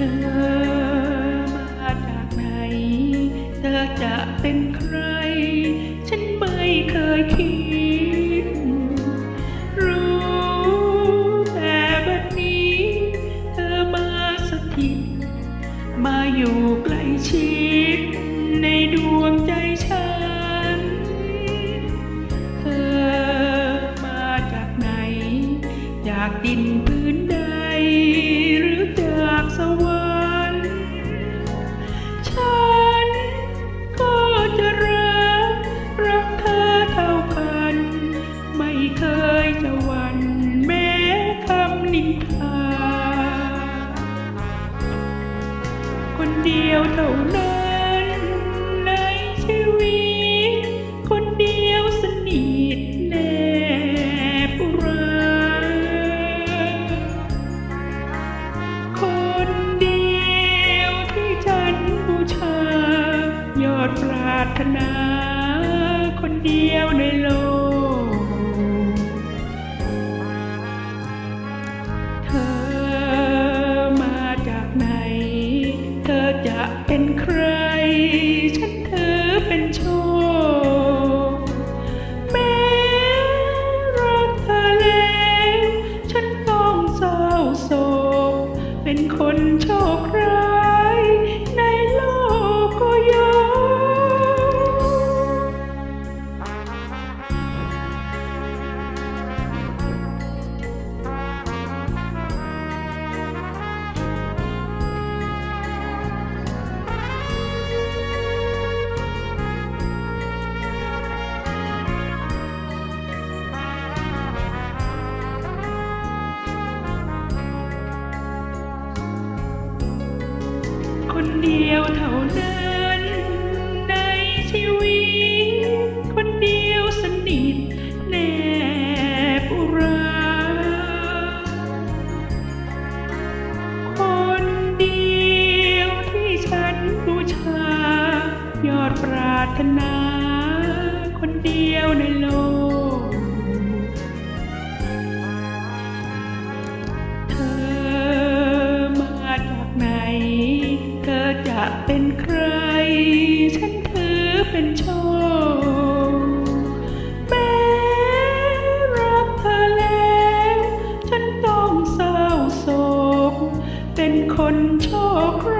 ธอมาจากไหน เธอจะเป็นใคร ฉันไม่เคยคิด รู้แต่บัดนี้ เธอมาสถิต มาอยู่ใกล้ชิด ในดวงใจฉัน เธอมาจากไหน จากดินเพื่อ เดียวเท่านั้นในชีวิต คนเดียวสนิทแนบรักคนเดียวที่ฉันบูชา ยอดปรารถนา คนเดียวในโลก จะเป็นใคร ฉันถือเป็นโชค แม้รักเธอแล้วฉันต้องเศร้าโศกเป็นคนโชคร้าย เดียวเท่านั้นในชีวิต คนเดียวสนิทแนบอุรา คนเดียวที่ฉันบูชา ยอดปรารถนา คนเดียวในโลก เป็นใคร ฉันถือเป็นโชค แม้รักเธอแล้ว ฉันต้องเศร้าโศก เป็นคนโชคร้